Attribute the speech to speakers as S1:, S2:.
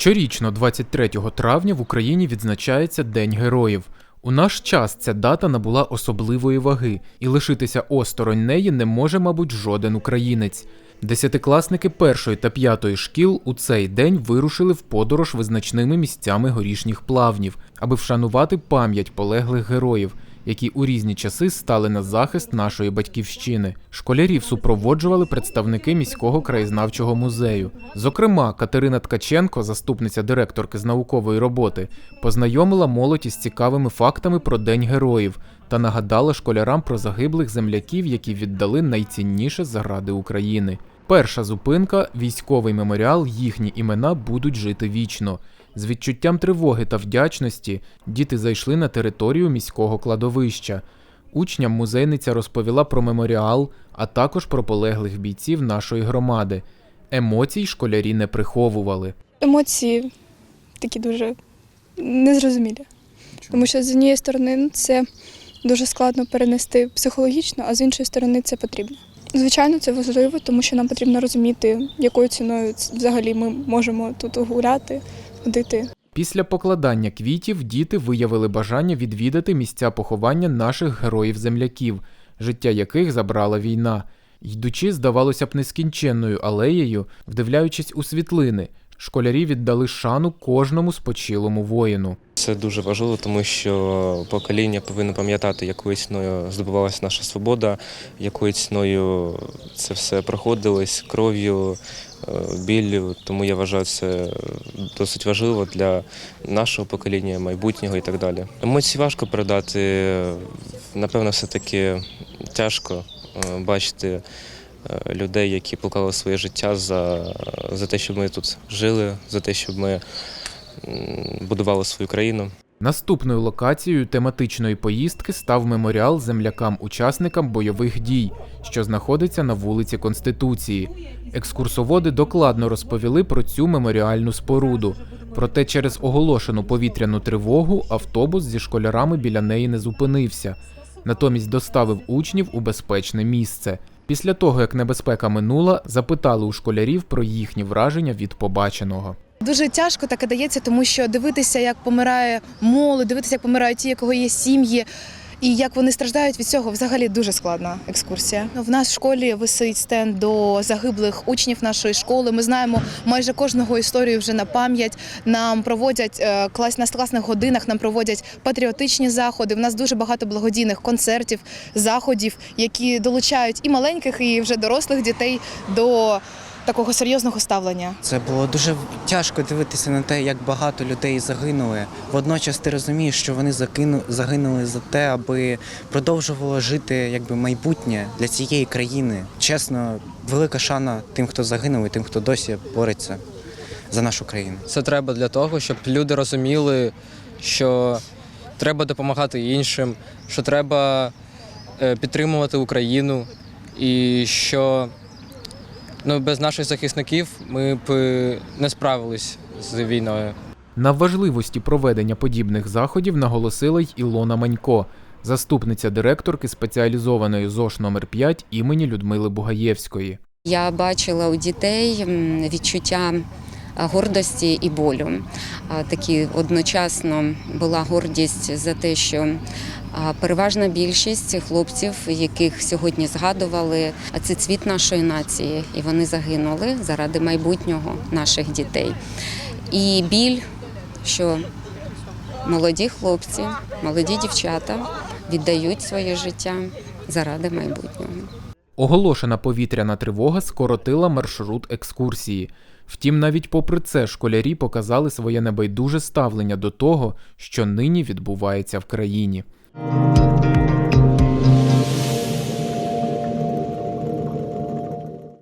S1: Щорічно, 23 травня, в Україні відзначається День героїв. У наш час ця дата набула особливої ваги, і лишитися осторонь неї не може, мабуть, жоден українець. Десятикласники першої та п'ятої шкіл у цей день вирушили в подорож визначними місцями горішніх плавнів, аби вшанувати пам'ять полеглих героїв, які у різні часи стали на захист нашої батьківщини. Школярів супроводжували представники міського краєзнавчого музею. Зокрема, Катерина Ткаченко, заступниця директорки з наукової роботи, познайомила молодь із цікавими фактами про День героїв та нагадала школярам про загиблих земляків, які віддали найцінніше заради України. Перша зупинка військовий меморіал. Їхні імена будуть жити вічно. З відчуттям тривоги та вдячності діти зайшли на територію міського кладовища. Учням музейниця розповіла про меморіал, а також про полеглих бійців нашої громади. Емоцій школярі не приховували.
S2: емоції такі дуже незрозумілі. Тому що з однієї сторони це дуже складно перенести психологічно, а з іншої сторони це потрібно. Звичайно, це важливо, тому що нам потрібно розуміти, якою ціною взагалі ми можемо тут гуляти, ходити.
S1: Після покладання квітів діти виявили бажання відвідати місця поховання наших героїв-земляків, життя яких забрала війна. Йдучи, здавалося б, нескінченною алеєю, вдивляючись у світлини, школярі віддали шану кожному спочилому воїну.
S3: Це дуже важливо, тому що покоління повинно пам'ятати, якою ціною здобувалася наша свобода, якою ціною це все проходилось кров'ю, е, біллю. Тому я вважаю це досить важливо для нашого покоління, майбутнього і так далі. Емоції важко передати. Напевно, все-таки тяжко е, бачити е, людей, які поклали своє життя за, за те, щоб ми тут жили, за те, щоб ми будували свою країну.
S1: Наступною локацією тематичної поїздки став меморіал землякам-учасникам бойових дій, що знаходиться на вулиці Конституції. Екскурсоводи докладно розповіли про цю меморіальну споруду. Проте через оголошену повітряну тривогу автобус зі школярами біля неї не зупинився. Натомість доставив учнів у безпечне місце. Після того, як небезпека минула, запитали у школярів про їхні враження від побаченого.
S4: Дуже тяжко таке дається, тому що дивитися, як помирає молодь, дивитися, як помирають ті, у кого є сім'ї, і як вони страждають від цього, взагалі дуже складна екскурсія. В нас в школі висить стенд до загиблих учнів нашої школи. Ми знаємо майже кожного історію вже на пам'ять. Нам проводять е, клас на класних годинах, нам проводять патріотичні заходи. В нас дуже багато благодійних концертів, заходів, які долучають і маленьких, і вже дорослих дітей до такого серйозного ставлення.
S5: Це було дуже тяжко дивитися на те, як багато людей загинули. Водночас ти розумієш, що вони закину, загинули за те, аби продовжувало жити якби майбутнє для цієї країни. Чесно, велика шана тим, хто загинув, і тим, хто досі бореться за нашу країну.
S6: Це треба для того, щоб люди розуміли, що треба допомагати іншим, що треба е, підтримувати Україну, і що ну, без наших захисників ми б е, не справились з війною.
S1: На важливості проведення подібних заходів наголосила й Ілона Манько, заступниця директорки спеціалізованої ЗОШ номер 5 імені Людмили Бугаєвської.
S7: Я бачила у дітей відчуття гордості і болю. Такі одночасно була гордість за те, що переважна більшість хлопців, яких сьогодні згадували, це цвіт нашої нації, і вони загинули заради майбутнього наших дітей. І біль, що молоді хлопці, молоді дівчата віддають своє життя заради майбутнього.
S1: Оголошена повітряна тривога скоротила маршрут екскурсії. Втім, навіть попри це школярі показали своє небайдуже ставлення до того, що нині відбувається в країні.